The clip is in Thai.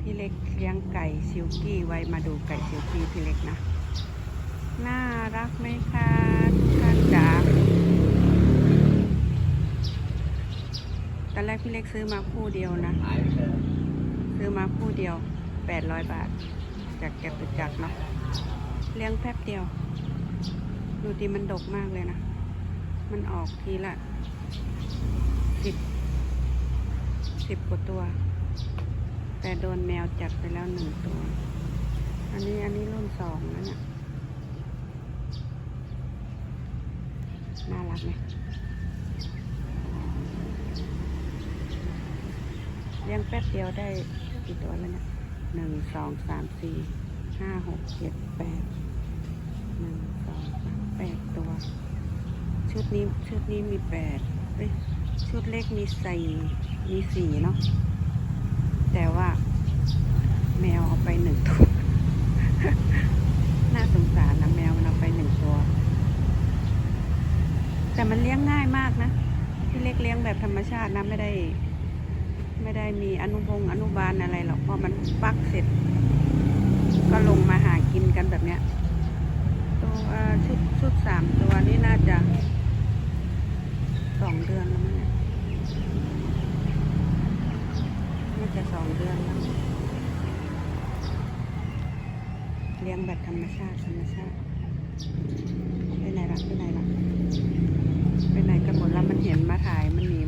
พี่เล็กเลี้ยงไก่ซิลกี้ไว้มาดูไก่ซิลกี้พี่เล็กนะ น่ารักไหมคะทุกท่านจ๋าตอนแรกพี่เล็กซื้อมาคู่เดียวนะ ซื้อมาคู่เดียวแปดร้อยบาท จากแกตุจักเนาะเลี้ยงแป๊บเดียว ดูดีมันดกมากเลยนะ มันออกทีละสิบสิบกว่าตัว แต่โดนแมวจัดไปแล้วหนึ่งตัว อันนี้อันนี้รุ่นสองแล้วเนี่ย น่ารักไหมเลี้ยงแป๊บเดียวได้กี่ตัวแล้วเนี่ยหนึ่งสองสามสี่ห้าหกเจ็ดแปดหนึ่งสองสามแปดตัว ชุดนี้ชุดนี้มีแปดชุดเล็กมีสี่มีสี่เนาะ แต่ว่า แมวเอาไปหนึ่งตัว น่าสงสารนะแมวมันเอาไปหนึ่งตัว แต่มันเลี้ยงง่ายมากนะพี่เล็กเลี้ยงแบบธรรมชาตินะไม่ได้ ไม่ได้มีอนุบงอนุบาลอะไรหรอกพอมันฟักเสร็จ ก็ลงมาหากินกันแบบเนี้ยตัวชุดชุดสามตัวนี่น่าจะสองเดือนแล้วมั้งเนี่ยน่าจะสอง เดือนแล้วเลี้ยงแบบธรรมชาติธรรมชาติไปไหนละไปไหนละไปไหนกันหมดแล้วมันเห็นมาถ่ายมันหนี